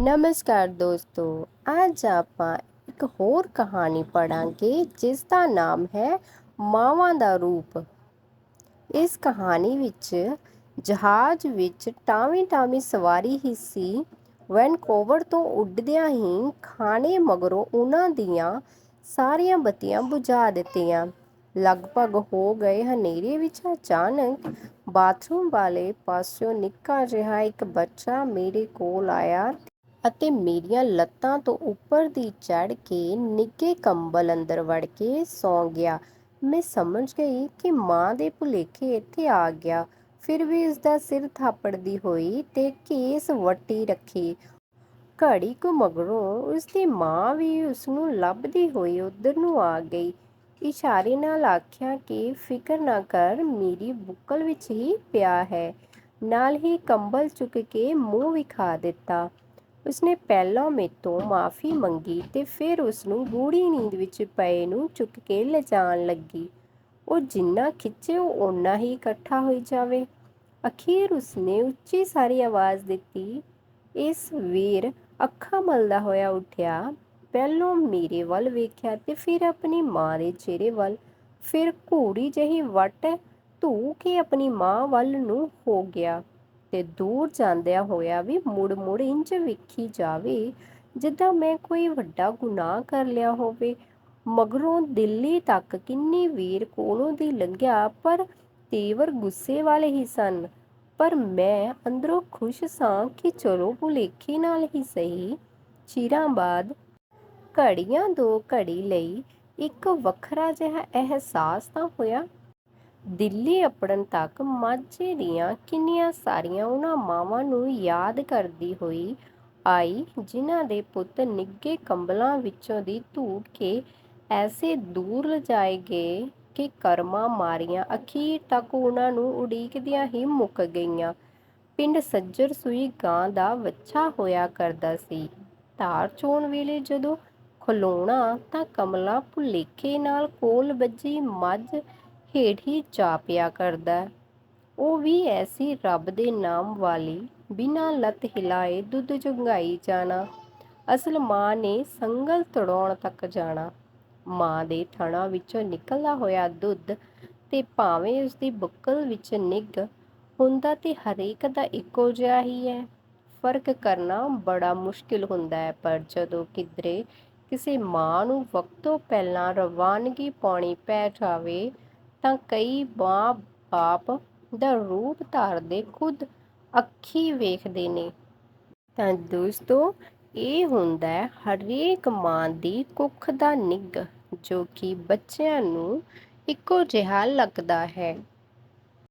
ਨਮਸਕਾਰ ਦੋਸਤੋ, ਅੱਜ ਆਪਾਂ ਇੱਕ ਹੋਰ ਕਹਾਣੀ ਪੜਾਂਗੇ ਜਿਸ ਦਾ ਨਾਮ ਹੈ ਮਾਵਾਂ ਦਾ ਰੂਪ। ਇਸ ਕਹਾਣੀ ਵਿੱਚ ਜਹਾਜ਼ ਵਿੱਚ ਟਾਵੀਂ ਟਾਵੀਂ ਸਵਾਰੀ ਹੀ ਸੀ। ਵੈਨਕੂਵਰ ਤੋਂ ਉੱਡਦਿਆਂ ਹੀ ਖਾਣੇ ਮਗਰੋਂ ਉਹਨਾਂ ਦੀਆਂ ਸਾਰੀਆਂ ਬੱਤੀਆਂ ਬੁਝਾ ਦਿੱਤੀਆਂ। ਲਗਭਗ ਹੋ ਗਏ ਹਨੇਰੇ ਵਿੱਚ ਅਚਾਨਕ ਬਾਥਰੂਮ ਵਾਲੇ ਪਾਸਿਓਂ ਨਿੱਕਾ ਜਿਹਾ ਇੱਕ ਬੱਚਾ ਮੇਰੇ ਕੋਲ ਆਇਆ ਅਤੇ ਮੇਰੀਆਂ ਲੱਤਾਂ ਤੋਂ ਉੱਪਰ ਦੀ ਚੜ੍ਹ ਕੇ ਨਿੱਘੇ ਕੰਬਲ ਅੰਦਰ ਵੜ ਕੇ ਸੌਂ ਗਿਆ। ਮੈਂ ਸਮਝ ਗਈ ਕਿ ਮਾਂ ਦੇ ਭੁਲੇਖੇ ਇੱਥੇ ਆ ਗਿਆ। ਫਿਰ ਵੀ ਉਸ ਦਾ ਸਿਰ ਥਾਪੜਦੀ ਹੋਈ ਤੇ ਕੇਸ ਵੱਟੀ ਰੱਖੀ। ਘੜੀ ਕੁ ਮਗਰੋਂ ਉਸ ਦੀ ਮਾਂ ਵੀ ਉਸ ਨੂੰ ਲੱਭਦੀ ਹੋਈ ਉਧਰ ਨੂੰ ਆ ਗਈ। ਇਸ਼ਾਰੇ ਨਾਲ ਆਖਿਆ ਕਿ ਫਿਕਰ ਨਾ ਕਰ, ਮੇਰੀ ਬੁੱਕਲ ਵਿੱਚ ਹੀ ਪਿਆ ਹੈ। ਨਾਲ ਹੀ ਕੰਬਲ ਚੁੱਕ ਕੇ ਮੂੰਹ ਵਿਖਾ ਦਿੱਤਾ। ਉਸਨੇ ਪਹਿਲਾਂ ਮੇਤੋਂ ਮਾਫੀ ਮੰਗੀ ਤੇ ਫਿਰ ਉਸਨੂੰ ਗੂੜੀ ਨੀਂਦ ਵਿੱਚ ਪਏ ਨੂੰ ਚੁੱਕ ਕੇ ਲਿਜਾਣ ਲੱਗੀ। ਉਹ ਜਿੰਨਾ ਖਿੱਚੇ ਉਹ ਓਨਾ ਹੀ ਇਕੱਠਾ ਹੋਈ ਜਾਵੇ। ਅਖੀਰ ਉਸਨੇ ਉੱਚੀ ਸਾਰੀ ਆਵਾਜ਼ ਦਿੱਤੀ। ਇਸ ਵੀਰ ਅੱਖਾਂ ਮਲਦਾ ਹੋਇਆ ਉੱਠਿਆ। ਪਹਿਲੋਂ ਮੇਰੇ ਵੱਲ ਵੇਖਿਆ ਤੇ ਫਿਰ ਆਪਣੀ ਮਾਂ ਦੇ ਚਿਹਰੇ ਵੱਲ। ਫਿਰ ਘੂੜੀ ਜਹੀ ਵੱਟ ਧੂ ਕੇ ਆਪਣੀ ਮਾਂ ਵੱਲ ਨੂੰ ਹੋ ਗਿਆ। ਤੇ ਦੂਰ ਜਾਂਦਿਆਂ ਹੋਇਆ ਵੀ ਮੁੜ ਮੁੜ ਇੰਜ ਵੇਖੀ ਜਾਵੇ, ਜਿੱਦਾਂ ਮੈਂ ਕੋਈ ਵੱਡਾ ਗੁਨਾਹ ਕਰ ਲਿਆ ਹੋਵੇ। ਮਗਰੋਂ ਦਿੱਲੀ ਤੱਕ ਕਿੰਨੀ ਵੀਰ ਕੋਲੋਂ ਦੀ ਲੰਘਿਆ, ਪਰ ਤੇਵਰ ਗੁੱਸੇ ਵਾਲੇ ਹੀ ਸਨ। ਪਰ ਮੈਂ ਅੰਦਰੋਂ ਖੁਸ਼ ਸਾਂ ਕਿ ਚਲੋ ਭੁਲੇਖੇ ਨਾਲ ਹੀ ਸਹੀ। ਚਿਰਾਂ ਬਾਅਦ ਘੜੀਆਂ ਦੋ ਘੜੀ ਲਈ ਇੱਕ ਵੱਖਰਾ ਜਿਹਾ ਅਹਿਸਾਸ ਤਾਂ ਹੋਇਆ। ਦਿੱਲੀ ਅਪੜਨ ਤੱਕ ਮਾਝੇ ਦੀਆਂ ਕਿੰਨੀਆਂ ਸਾਰੀਆਂ ਉਹਨਾਂ ਮਾਵਾਂ ਨੂੰ ਯਾਦ ਕਰਦੀ ਹੋਈ ਆਈ, ਜਿਨ੍ਹਾਂ ਦੇ ਪੁੱਤ ਨਿੱਗੇ ਕੰਬਲਾਂ ਵਿੱਚੋਂ ਦੀ ਧੂੜ ਕੇ ਐਸੇ ਦੂਰ ਲਜਾਏ ਗਏ ਕਿ ਕਰਮਾਂ ਮਾਰੀਆਂ ਅਖੀਰ ਤੱਕ ਉਹਨਾਂ ਨੂੰ ਉਡੀਕਦਿਆਂ ਹੀ ਮੁੱਕ ਗਈਆਂ। ਪਿੰਡ ਸੱਜਰ ਸੂਈ ਗਾਂ ਦਾ ਵੱਛਾ ਹੋਇਆ ਕਰਦਾ ਸੀ। ਧਾਰ ਚੋਣ ਵੇਲੇ ਜਦੋਂ ਖਲੋਣਾ ਤਾਂ ਕਮਲਾ ਭੁਲੇਖੇ ਨਾਲ ਕੋਲ ਵੱਜੀ ਮੱਝ ਹੇਠ ਹੀ ਚਾਪਿਆ ਕਰਦਾ ਉਹ ਵੀ ਐਸੀ ਰੱਬ ਦੇ ਨਾਮ ਵਾਲੀ, ਬਿਨਾਂ ਲੱਤ ਹਿਲਾਏ ਦੁੱਧ ਚੁੰਗਾਈ ਜਾਣਾ। ਅਸਲ ਮਾਂ ਨੇ ਸੰਗਲ ਤੜਾਉਣ ਤੱਕ ਜਾਣਾ। ਮਾਂ ਦੇ ਥਣਾ ਵਿੱਚੋਂ ਨਿਕਲਦਾ ਹੋਇਆ ਦੁੱਧ ਤੇ ਭਾਵੇਂ ਉਸ ਦੀ ਬੁੱਕਲ ਵਿੱਚ ਨਿੱਗ ਹੁੰਦਾ ਤੇ ਹਰੇਕ ਦਾ ਇੱਕੋ ਜਿਹਾ ਹੀ ਹੈ। ਫ਼ਰਕ ਕਰਨਾ ਬੜਾ ਮੁਸ਼ਕਿਲ ਹੁੰਦਾ ਹੈ, ਪਰ ਜਦੋਂ ਕਿਧਰੇ ਕਿਸੇ ਮਾਂ ਨੂੰ ਵਕਤੋਂ ਪਹਿਲਾਂ ਰਵਾਨਗੀ ਪਾਉਣੀ ਪੈ ਜਾਵੇ ਤਾਂ ਕਈ ਮਾਂ ਬਾਪ ਦਾ ਰੂਪ ਧਾਰਦੇ ਖੁਦ ਅੱਖੀ ਵੇਖਦੇ ਨੇ। ਤਾਂ ਦੋਸਤੋ, ਇਹ ਹੁੰਦਾ ਹੈ ਹਰੇਕ ਮਾਂ ਦੀ ਕੁੱਖ ਦਾ ਨਿੱਘ, ਜੋ ਕਿ ਬੱਚਿਆਂ ਨੂੰ ਇੱਕੋ ਜਿਹਾ ਲੱਗਦਾ ਹੈ।